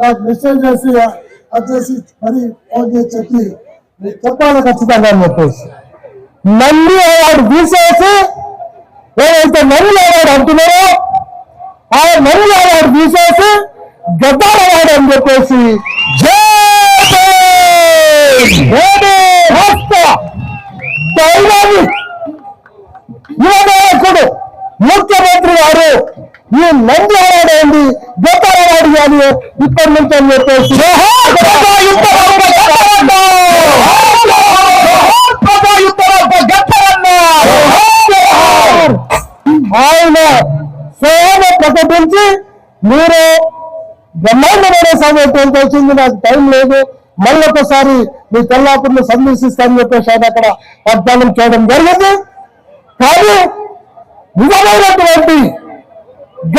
నాకు మెసేజ్ చేసి వచ్చేసి మరి ఫోన్ చేసి చెప్పి చెప్పాలి ఖచ్చితంగా అని చెప్పేసి. నంది అవార్డు తీసేసి ఏదైతే నరుల అవార్డు అంటున్నారో ఆ నరుల అవార్డు తీసేసి గద్దాల అవార్డు అని చెప్పేసి ముఖ్యమంత్రి గారు ఈ నంది అవార్డు ఏంది కాదు ఇప్పటి నుంచి అని చెప్పేసి ఆయన సేవ ప్రకటించి మీరు బ్రహ్మాండమైన సమయం వచ్చింది. నాకు టైం లేదు. మళ్ళీ ఒకసారి మీ తెల్లాపురిని సందర్శిస్తానని చెప్పేసి ఆయన అక్కడ వాగ్దానం చేయడం జరిగింది. కానీ నిజమైనటువంటి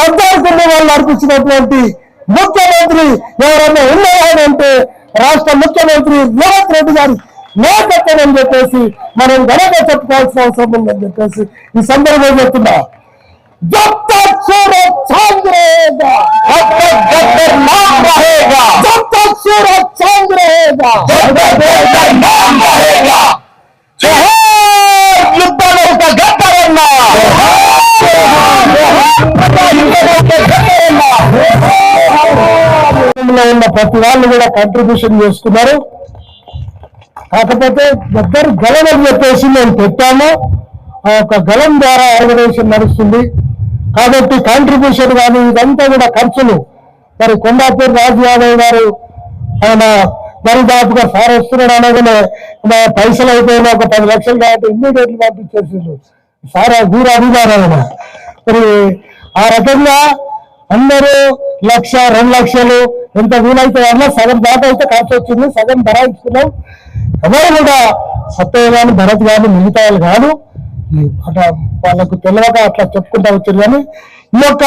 గద్దారుకున్న వాళ్ళు అర్పించినటువంటి ముఖ్యమంత్రి ఎవరైనా ఉన్నారని అంటే రాష్ట్ర ముఖ్యమంత్రి రేవంత్ రెడ్డి గారి నాయకత్వం అని చెప్పేసి మనం ఘనంగా చెప్పుకోవాల్సిన అవసరం ఉందని చెప్పేసి ఈ సందర్భంగా చెప్తున్నా जब तक सूरज चांद रहेगा तब तक गब्बर नाम रहेगा जब तक सूरज चांद रहेगा जब तक गब्बर नाम रहेगा जोहार యుద్ధంలో ఒక గబ్బరన్న ఉన్న ప్రతి వాళ్ళు కూడా కంట్రిబ్యూషన్ చేసుకున్నారు. కాకపోతే దగ్గర గలం అని చెప్పేసి మేము పెట్టాము. ఆ యొక్క గలం ద్వారా ఆర్గనైజేషన్ నడుస్తుంది. కాబట్టి కాంట్రిబ్యూషన్ కానీ ఇదంతా కూడా ఖర్చులు. మరి కొండాపూర్ రాజు యాదవ్ గారు ఆయన దరిదాపుగా సార్ వస్తున్నాడు అనగానే పైసలు అయిపోయినా ఒక పది లక్షలు కాబట్టి ఇమ్మీడియట్లీ పంపించేసిండు. సార్ వీరు అభిమానం మరి ఆ రకంగా అందరూ లక్ష రెండు లక్షలు ఎంత వీలైతే అన్నా సగం దాకా అయితే ఖర్చు వచ్చింది సగం భరాయించుకున్నాం ఎవరు కూడా సత్తయ్య కానీ భరత్ కానీ మిగతా వాళ్ళు కాదు. ఈ అట్లా వాళ్ళకు తెలియక అట్లా చెప్పుకుంటా వచ్చారు కానీ ఈ యొక్క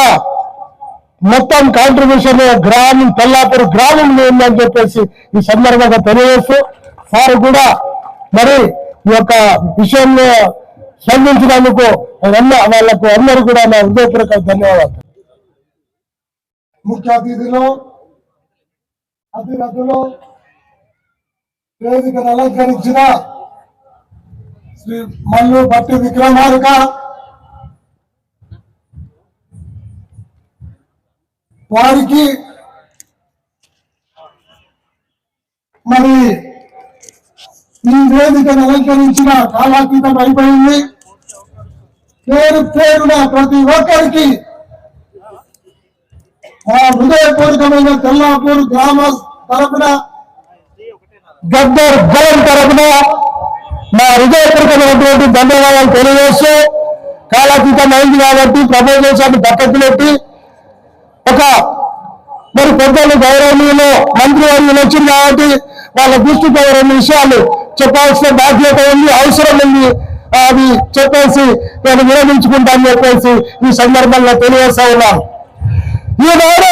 మొత్తం కాంట్రిబ్యూషన్ గ్రామం తెల్లాపూర్ గ్రామం ఉందని చెప్పేసి ఈ సందర్భంగా తెలియజేస్తూ సార్ కూడా మరి ఈ యొక్క విషయంలో స్పందించినందుకు అన్న వాళ్ళకు అందరూ కూడా నా హృదయపూర్వక ధన్యవాదాలు. ముఖ్య అతిథులు అతిథులు వేదికను అలంకరించిన శ్రీ మల్లు భట్టి విక్రమార్క. వారికి మరి ఈ వేదికను అలంకరించిన కాలాతీతం అయిపోయింది. పేరు పేరున ప్రతి ఒక్కరికి మా హృదయపూర్వకమైన తెల్లాపూర్ గ్రామ తరఫున గద్దర్ గలం తరఫున మా హృదయపూర్వకమైనటువంటి ధన్యవాదాలు తెలియజేస్తూ కాలాతీతం అయింది కాబట్టి ప్రపోజల్స్ పక్కకు పెట్టి ఒక మరి పెద్దలు గౌరవనీయులు మంత్రి వర్యులు వచ్చింది కాబట్టి వాళ్ళ దృష్టికి రెండు విషయాలు చెప్పాల్సిన బాధ్యత ఉంది అవసరం ఉంది. అది చెప్పేసి నేను విరమించుకుంటాను చెప్పేసి ఈ సందర్భంగా తెలియజేస్తా ఉన్నాను. ఈనాడు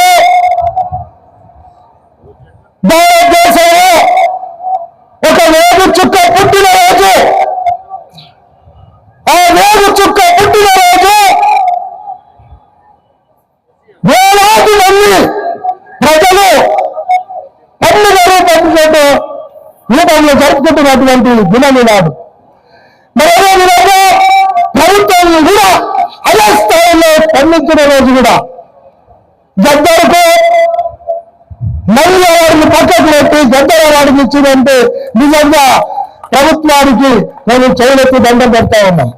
భారతదేశంలో ఒక వేగు చుక్క పుట్టిన రోజు. ఆ వేగు చుక్క పుట్టిన రోజు. వేలాది మంది ప్రజలు పండుగ రూపంలో రూపంలో జరుపుకుంటున్నటువంటి దినం ఈనాడు మరో విధంగా ప్రభుత్వం కూడా అదే స్థాయిలో స్పందించిన రోజు కూడా. గద్దరకు వారిని పక్కకు పెట్టి గద్దర వాడికి ఇచ్చిందంటే నిజంగా ప్రభుత్వానికి మేము చేయలేక దండం పెడతా ఉన్నాం.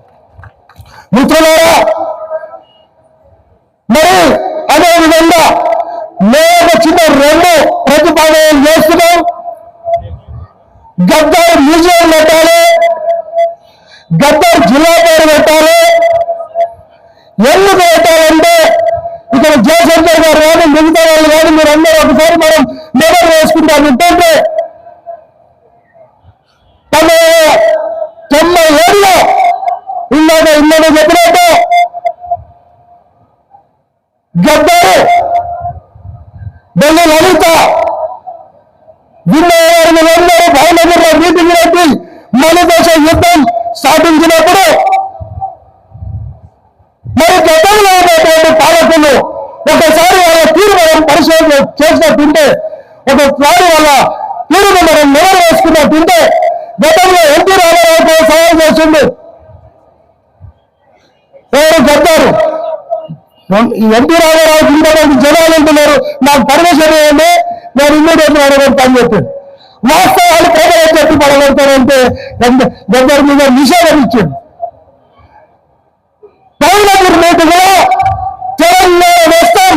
మిత్రులారా మరి అదే విధంగా మేము ఒక చిన్న రెండు ప్రతిపాదనలు చేస్తున్నాం. గద్దర్ మ్యూజియం పెట్టాలి గద్దర్ జిల్లా పేరు పెట్టాలి. ఎందుకు పెట్టాలంటే ఇక్కడ జయశంకర్ గారు కానీ మిగతా వాళ్ళు కానీ మీరు అందరూ ఒకసారి మనం మెడల్ ఏంటంటే పంతొమ్మిది తొంభై ఏడులో ఇందాక ఇందాక చెప్పినట్టు. గద్దారు బెల్లి లలిత విన్నవారిని భావనగర్లో మీటింగ్ పెట్టి మన దేశ యుద్ధం స్థాపించినప్పుడు మరి గతంలో ఉన్నటువంటి పాలకులు ఒకసారి వాళ్ళ తీరు మనం పరిశోధన చేసిన వేసుకున్నట్టుంటే ఒక త్రాడు వల్ల తీరును మనం నెవరు వేసుకున్నట్టుంటే గతంలో ఎన్టీ రామారావుతో సవాల్ చేసిండు ఎవరు చెప్తారు ఎంపీ ఎన్టీ రామారావు ఇంతమంది జనాలు అంటున్నారు నాకు పర్మిషన్ ఇవ్వండి. నేను ఇమ్మీడియట్ అడగొడతాను చెప్పాడు వాస్తవాలు ప్రజలు చెప్పి పడగొడతారంటే దగ్గర మీద నిషేధం ఇచ్చాడు పౌరులకు నేటిగా తెలంగాణ వేస్తాం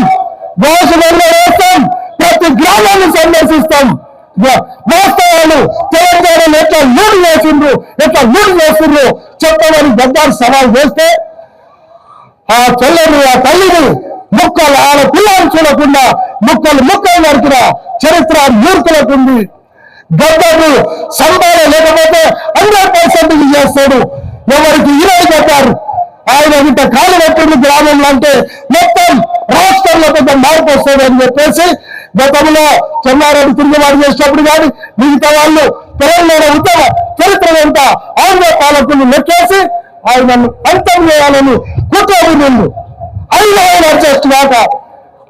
భాషలో వేస్తాం ప్రతి గ్రామాన్ని సందర్శిస్తాం. వాస్తవాలు తెలంగాణలో ఎట్లా లూడు చేసిండ్రు ఎట్లా లూడు చేసిండ్రు చెప్పమని గద్దారు సవాల్ చేస్తే ఆ చెల్లెని ఆ తల్లిని ముక్కలు ఆడ పిల్లలు చూడకుండా ముక్కలు ముక్కలు నడిచిన చరిత్ర మూర్ఖులకు ఉంది. గద్దరు సంపాదన లేకపోతే హండ్రెడ్ పర్సెంట్ చేస్తాడు. ఎవరికి ఇరవై కట్టారు ఆయన ఇంత కాలు పెట్టింది గ్రామంలో అంటే మొత్తం రాష్ట్రంలో పెద్ద మార్పు వస్తుంది అని చెప్పేసి గతంలో చెన్నారెడ్డి తిరుగుబాటు చేసినప్పుడు కానీ మిగతా వాళ్ళు తెలంగాణ ఉత్తమ చరిత్ర వెంట ఆంధ్ర పాలకులు నెట్టేసి ఆయనను అంతం చేయాలని కుట్రది నిన్ను అయినా ఆయన అడ్జస్ట్ కాక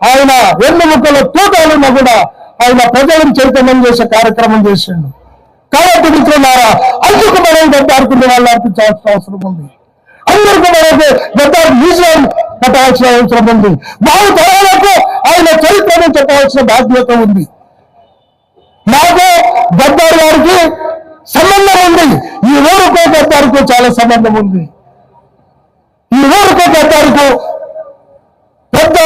ఆయన ఎన్ని ముక్కల తూటాలున్నా కూడా ఆయన ప్రజలను చైతన్యం చేసే కార్యక్రమం చేసిండు. కాబట్టి మిత్రులారా అందుకు మనం దెబ్బ ఆడుకునే వాళ్ళు అర్పించాల్సిన అవసరం ఉంది. అందరికీ మనకు గద్దారు మ్యూజియం కట్టాల్సిన అవసరం ఉంది. భావి తరాలకు ఆయన చరిత్రను చెప్పవలసిన బాధ్యత ఉంది. నాకు గద్దార్ గారికి సంబంధం ఉంది. ఈ ఊరుకో గద్దారుకు చాలా సంబంధం ఉంది. ఈ ఊరుకో గద్దారుకు పెద్ద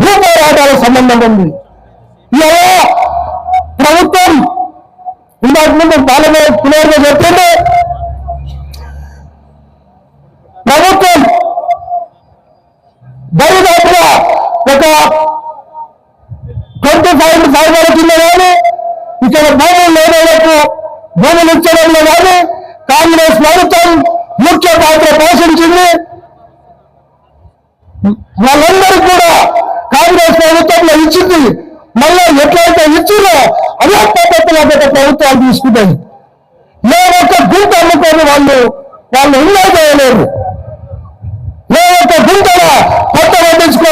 భూపోరాటాల సంబంధం ఉంది. ఇలా ప్రభుత్వం ఇందాక ముందు పాలన పునర్గా చెప్పింది ప్రభుత్వం దరిదాపుగా ఒక ట్వంటీ ఫైవ్ ఫైవ్ కింద కానీ ఇక్కడ భూములు లేనలకు భూములు ఇచ్చడంలో కానీ కాంగ్రెస్ ప్రభుత్వం ముఖ్య పాత్ర పోషించింది. వాళ్ళందరూ కూడా కాంగ్రెస్ ప్రభుత్వంలో ఇచ్చింది. మళ్ళీ ఎట్లయితే ఇచ్చిందో అదే పద్ధతిలో గత ప్రభుత్వాలు తీసుకున్నాయి ఏ ఒక్క గుంట అమ్ముకొని వాళ్ళు వాళ్ళు ఇల్లు చేయలేరు. ఏ ఒక్క గుంటలో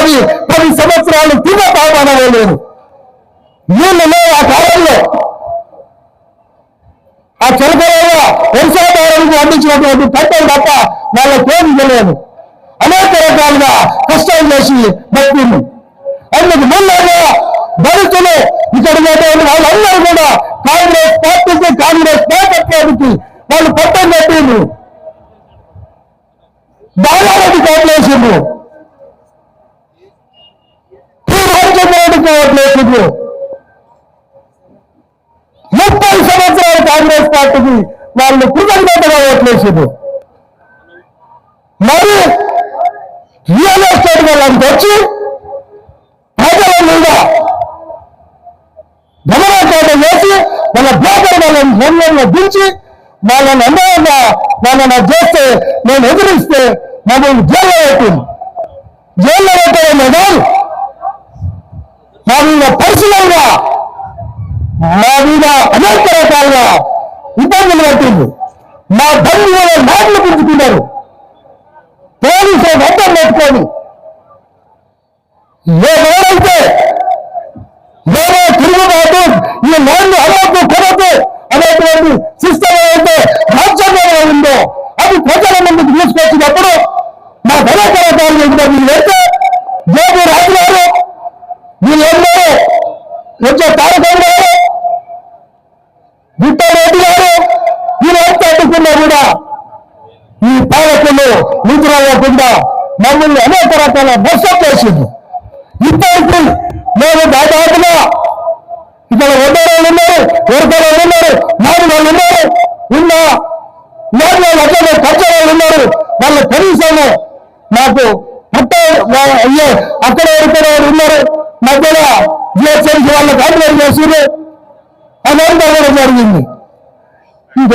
కొత్త పది సంవత్సరాలు తిన్న తాగనలేరు వీళ్ళు లేవు ఆ కాలంలో ఆ చిలకలలో వ్యవసాయదారులకు అందించినటువంటి పంటలు తప్ప వాళ్ళకేం తెలియదు. అనేక రకాలుగా కష్టం చేసి బతికింది. అందుకు ముందుగా దళితులు ఇక్కడ ఉన్నటువంటి వాళ్ళందరూ కూడా కాంగ్రెస్ పార్టీకి కాంగ్రెస్ నాయకత్వానికి వాళ్ళు పట్టం కట్టిండ్రు. బాలారెడ్డి కోట్లేసిండ్రు రామచంద్రరెడ్డి ముప్పై సంవత్సరాలు కాంగ్రెస్ పార్టీకి వాళ్ళు కృతజ్ఞతగా ఓట్లేసారు మరి రియల్ ఎస్టేట్ వాళ్ళంతా వచ్చి ప్రజల మీద గమనాకాట వేసి మన బ్రోకర్ వాళ్ళని ఫోన్లలో దించి వాళ్ళని అన్యాయంగా వాళ్ళని చేస్తే నేను ఎదిరిస్తే మమ్మల్ని జైల్లో పెట్టింది. జైల్లో పెట్టడం కాదు మా మీద పర్సనల్గా మా మీద అనేక రకాలుగా ఇబ్బందులు పట్టింది మా బంధువుల నాట్లు పుంజుకున్నారు పోలీసులు అడ్డం పెట్టుకొని. ఎవరైతే వేరే తిరుగుబాటు ఈ ల్యాండ్ అలవాటు కొరకు అనేటువంటి సిస్టమ్ ఏదైతే రాజ్యాంగంలో ఉందో అది ప్రజల ముందుకు తీసుకొచ్చినప్పుడు మా ధనకరకాలు వీళ్ళైతే జేబీ రాజు గారు వీళ్ళందరూ వచ్చే తారకం గారు విట్టారెడ్డి గారు వీళ్ళంతా అడ్డుకున్నా కూడా ఈ పాలకులు నిద్ర మమ్మల్ని అనేక రకాల మోసం చేసింది ఇప్పటికీ మేము దాదాపుగా ఇక్కడ వంద వాళ్ళు ఉన్నారు వరకల వాళ్ళు ఉన్నారు నాలుగు వాళ్ళు ఉన్నారు ఉన్న నాలుగు వాళ్ళు అట్లనే ఖర్చు వాళ్ళు ఉన్నారు. వాళ్ళ కనీసము నాకు పట్ట అయ్యే అక్కడ ఇక్కడ వాళ్ళు ఉన్నారు. మధ్యలో జిహెచ్ఎంసీ వాళ్ళకి ఆర్డర్ చేసిండ్రు. అదంతా కూడా జరిగింది.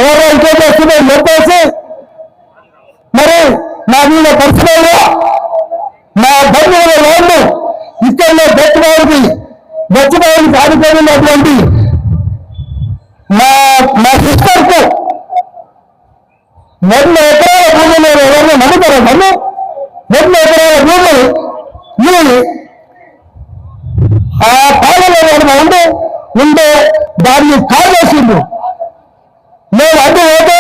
ఎవరో ఇంకే చేస్తున్నారు చెప్పేసి మరి నా మీద పర్సనల్గా మా బంధువుల వాళ్ళు ఇక్కడ గచ్చిబాబుకి గచ్చిబాబుకి ఆడిపోయినటువంటి మా మా సిస్టర్కు రెండు ఎకరాల భూములు ఎవరైనా నమ్ముతారా నన్ను రెండు ఎకరాల భూములు ఇవి ఆ పాలలో పాలన ఉంటే దాన్ని కాజేసిండు మేము అడ్డు పోతే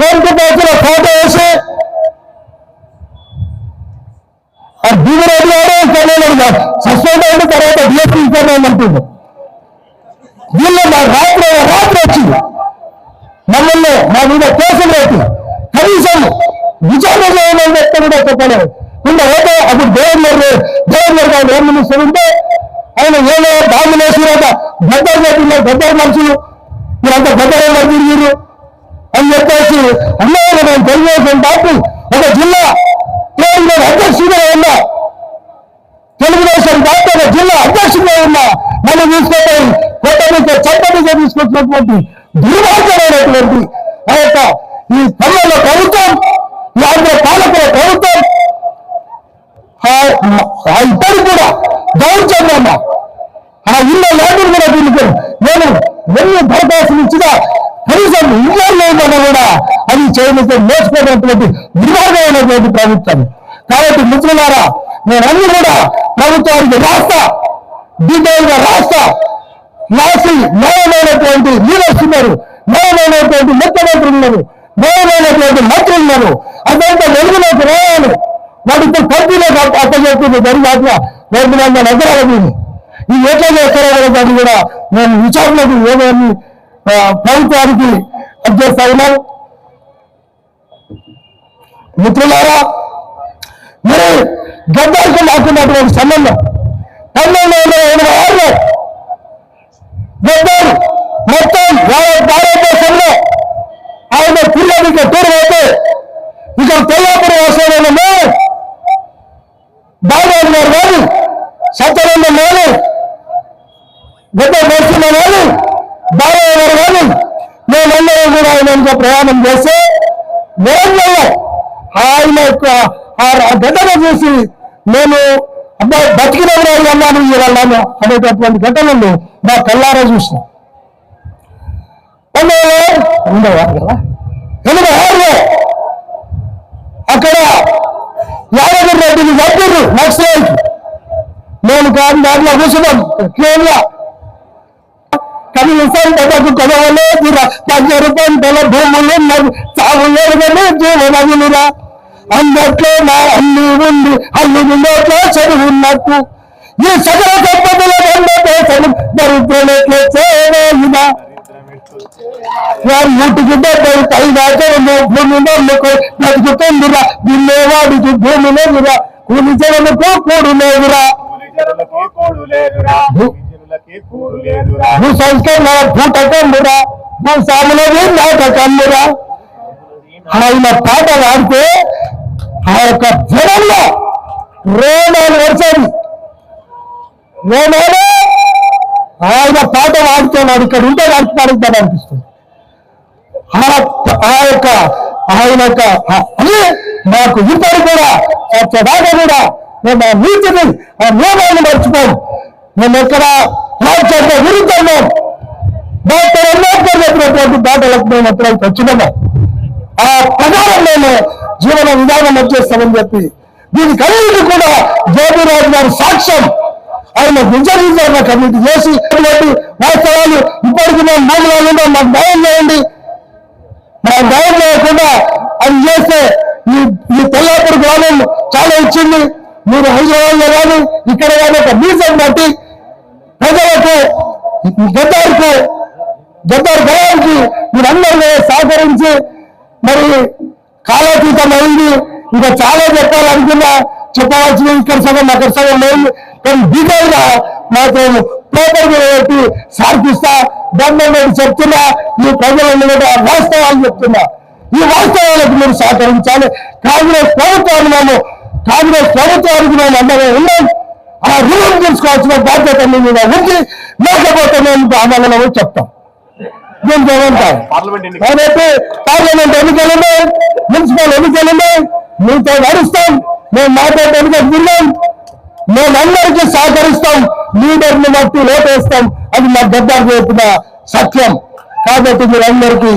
ఓటు ఇస్తాను వీళ్ళ మా రాత్రి రాత్రి వచ్చింది మమ్మల్ని మా మీద కేసులు పెట్టి కనీసం విచారణ చేయమని కూడా చెప్పలేదు కింద ఏదో అప్పుడు దేవేందర్ దేవేందర్ గారు హోమ్ మినిస్టర్ ఉంటే ఆయన ఏదో డామినేషన్ గద్దరు పెట్టినారు గద్దరు మనుషులు. మీరంతా గద్దరు తిరిగిరు అని చెప్పేసి అన్నయ్య నేను తెలుగుదేశం పార్టీ ఒక జిల్లా కేంద్ర అధ్యక్షుడిగా ఉన్నా తెలుగుదేశం పార్టీ ఒక జిల్లా అధ్యక్షుడిగా ఉన్నా మనం తీసుకొని కొత్త నుంచి చెత్త నుంచి తీసుకొచ్చినటువంటి దుర్మార్గమైనటువంటి ఆ యొక్క ఈ తమిళ ప్రభుత్వం ఈ ఆంధ్ర పాలకుల ప్రభుత్వం ఆ- ఇద్దరు కూడా దౌర్జన్యం ఆ ఇళ్ళ లేకుండా కూడా దీనికి నేను ఎన్ని దరఖాస్తులు ఇచ్చినా కనీసం ఇంట్లో లేదన్నా కూడా అది చేయడానికి నేర్చుకున్నటువంటి దుర్మార్గమైనటువంటి ప్రభుత్వం. కాబట్టి మిత్రులారా నేనన్నీ కూడా ప్రభుత్వానికి రాస్తా. డీటెయిల్గా రాస్తా. రాసి న్యాయమైనటువంటి లీడర్స్ ఉన్నారు నయమైనటువంటి ముఖ్యమంత్రులు ఉన్నారు నయమైనటువంటి మంత్రులు ఉన్నారు అదంతా వెలుగులోకి రావాలి. వాటితో కంపెనీలో అప్పచెప్పింది జరిగాక రెండు వందల ఎకరాల భూమి ఈ ఎట్లా చేస్తారో దాన్ని కూడా నేను విచారణకు ఏమని ప్రభుత్వానికి అధ్యక్ష ఉన్నాను. మిత్రులారా మరి గద్దాలకు మాకున్నటువంటి సంబంధం పంతొమ్మిది వందల ఎనభై ఆరులో గద్దాలు మొత్తం భారతదేశంలో ఆయన పిల్లలకి టూర్ అయితే ఇక్కడ తెల్లాపురి మేము బాబాబు గారు కానీ సత్యనందం కానీ గత నరసింహ కానీ బాబాబు గారు కానీ మేమందరం కూడా ఆయన ప్రయాణం చేస్తే వరంగల్లో ఆయన యొక్క ఆ చూసి నేను అబ్బాయి బతికిన వాళ్ళు అన్నాను ఈ వెళ్ళాను అనేటటువంటి ఘటనలు మా కళ్ళారా చూసిన. ఉండేవారు కదా? ఎనభై అక్కడ యాదగిరి రెడ్డిని చంపారు నక్సలైట్ నేను కాదు దాంట్లో కూర్చున్నాం కేవలం కనీసం పెద్దకు కొనవలేదు లక్ష రూపాయల భూములు మరి చావు లేదు కానీ జీవనగులురా అందట్లో నా అన్ని ఉంది అల్లు నోట్లో చదువున్నట్టు ఈ సకల సంపదల దండ దేశం దరిద్రులెట్లే చేయలేదా వారి ఇంటికి డెబ్బై పైదాకా భూమి నమ్ముకో బతుకుతుందిరా దున్నేవాడికి భూమి లేదురా కూలి జనలకు కూడు లేదురా. జనులకి కూడు లేదురా జనులకి భూ సంస్కరణ భూటకమ్మురా భూ సాములది నాటకమ్మురా ఆయన పాట పాడితే ఆ యొక్క జనంలో రోమాలు వరుసది రోమాలు ఆయన పాట పాడుతున్నాడు ఇక్కడ ఉంటే వాడికి పాడుతాడు అనిపిస్తుంది. ఆ యొక్క ఆయన యొక్క అని మాకు ఇద్దరు కూడా సత్యదాకా కూడా మేము ఆ నీతిని ఆ నియమాన్ని మర్చిపోం మేము ఎక్కడ రాజ్యాంగ విరుద్ధంగా డాక్టర్ అంబేద్కర్ చెప్పినటువంటి బాటలకు మేము ఎప్పుడైతే వచ్చినామో ఆ ప్రకారం మేము జీవన విధానం వచ్చేస్తామని చెప్పి దీనికి అన్నిటి కూడా జోబిరాజు గారు సాక్ష్యం. ఆయన నిజ కమిటీ చేసి ఇటువంటి వాస్తవాలు ఇప్పటికి మేము మూడు వేలు మాకు భయం చేయండి మా భయం చేయకుండా అది చేస్తే ఈ ఈ తెల్లాపూర్ గ్రామం చాలా ఇచ్చింది. మీరు హైదరాబాద్లో కానీ ఇక్కడ కానీ ఒక మీసం బట్టి ప్రజలకు గద్దారికి గద్దారు గడానికి మీరందరూ సహకరించి మరి కాలాతీతం అయింది. ఇంకా చాలా చెప్పాలనుకున్నా చెప్పవలసిన ఇక్కడ సగం అక్కడ సగం లేదు. కానీ డీటెయిల్గా మాత్రం పేపర్ మీద పెట్టి సార్పిస్తా దండం చెప్తున్నా ఈ ప్రజలను కూడా వాస్తవాలు చెప్తున్నా. ఈ వాస్తవాలకు మీరు సహకరించాలి. కాంగ్రెస్ ప్రభుత్వాన్ని మేము కాంగ్రెస్ ప్రభుత్వానికి మేము అందరూ ఉన్నాం. ఆ రుణం తీసుకోవాల్సిన బాధ్యత మీ మీద ఉంది. లేకపోతే మేము ఆందోళన చెప్తాం. కాబట్టి పార్లమెంట్ ఎన్నికలు ఉన్నాయి మున్సిపల్ ఎన్నికలు ఉన్నాయి మీతో నడుస్తాం మేము మాట్లాడే ఎన్నికలు విన్నాం మేమందరికీ సహకరిస్తాం లీడర్ని బట్టి లోపేస్తాం అది మా గద్దారు చెప్పిన సత్యం. కాబట్టి మీరందరికీ